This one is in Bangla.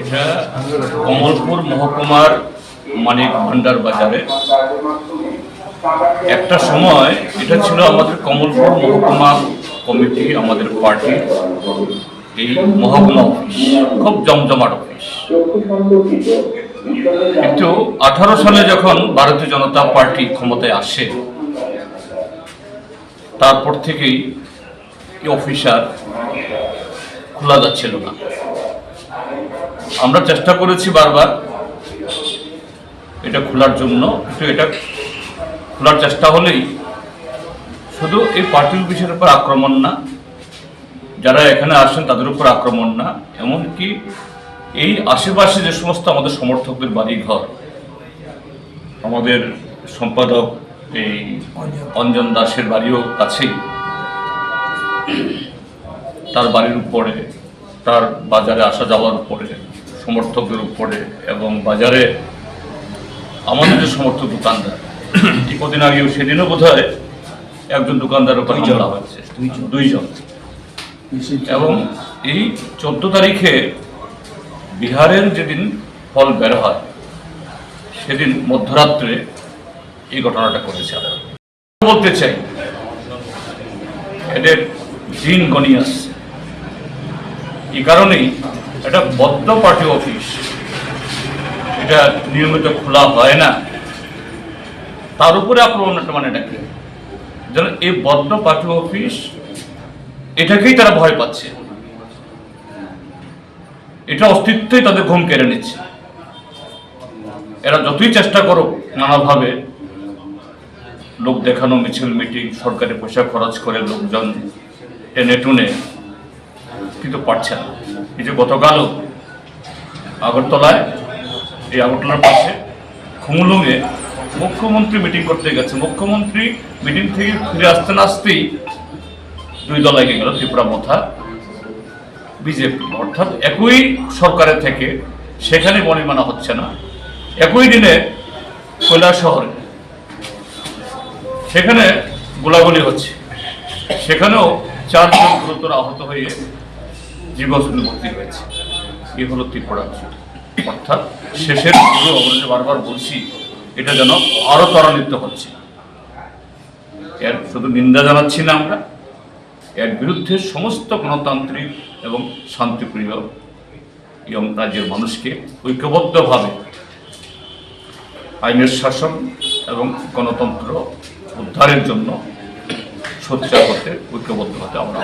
এটা কমলপুর মহকুমার মানিক ভান্ডার বাজারে। একটা সময় এটা ছিল আমাদের কমলপুর মহকুমা কমিটি, আমাদের পার্টি, এই মহকুমা অফিস, খুব জমজমাট অফিস। কিন্তু আঠারো সালে যখন ভারতীয় জনতা পার্টি ক্ষমতায় আসে, তারপর থেকেই এই অফিস খোলা যাচ্ছিল না। আমরা চেষ্টা করেছি বারবার। এটা খোলার জন্য, কিন্তু এটা খোলার চেষ্টা হলেই শুধু এই পার্টি অফিসের উপর আক্রমণ না, যারা এখানে আসেন তাদের উপর আক্রমণ না, এমনকি এই আশেপাশে যে সমস্ত আমাদের সমর্থকদের বাড়ি ঘর আমাদের সম্পাদক এই অঞ্জন দাসের বাড়িও কাছেই, তার বাড়ির উপরে, তার বাজারে আসা যাওয়ার উপরে সমর্থকদের উপরে এবং বাজারে আমাদের যে সমর্থক দোকানদার এই কদিন আগেও সেদিনও বোধ হয় একজন দোকানদার দুইজন। হামলা হয়েছে। দুইজন। এবং এই চোদ্দ তারিখে বিহারের যেদিন ফল বের হয় সেদিন মধ্যরাত্রে এই ঘটনাটা ঘটেছে। বলতে চাই এদের দিন গণিয়ে আসছে। এই কারণেই এটা বদ্ধ পার্টি অফিস। এটা নিয়মিত খোলা হয় না। তার উপরে আক্রমণটা মানে এটাকে। যেন এই বদ্ধ পার্টি অফিস, এটাকেই তারা ভয় পাচ্ছে। এটা অস্তিত্বই তাদের ঘুম কেড়ে নিচ্ছে। এরা যতই চেষ্টা করো নানাভাবে লোক দেখানো, মিছিল, মিটিং, সরকারি পয়সা খরচ করে লোকজন টেনে টুনে, কিন্তু পারছে না। এই যে গতকালও আগরতলায়, এই আগরতলার পাশে খুমুলুঙে মুখ্যমন্ত্রী মিটিং করতে গেছে। মুখ্যমন্ত্রী মিটিং থেকে ফিরে আসতে না আসতেই দুই দল এগিয়ে গেল, ত্রিপুরা মথা, বিজেপি। অর্থাৎ একই সরকারের থেকে সেখানে বনিমানা হচ্ছে না। একই দিনে কৈলাস শহরে সেখানে গোলাগুলি হচ্ছে। সেখানেও চারজন গুরুতর আহত হয়ে জীবন ভর্তি হয়েছে এ হলো ত্রিপুরা অর্থাৎ শেষের অবস্থা বারবার বলছি, এটা যেন আরও ত্বরান্বিত হচ্ছে। এর শুধু নিন্দা জানাচ্ছি না আমরা, এর বিরুদ্ধে সমস্ত গণতান্ত্রিক এবং শান্তিপ্রিয় এবং রাজ্যের মানুষকে ঐক্যবদ্ধভাবে আইনের শাসন এবং গণতন্ত্র উদ্ধারের জন্য সোচ্চার হতে ঐক্যবদ্ধ হতে আমরা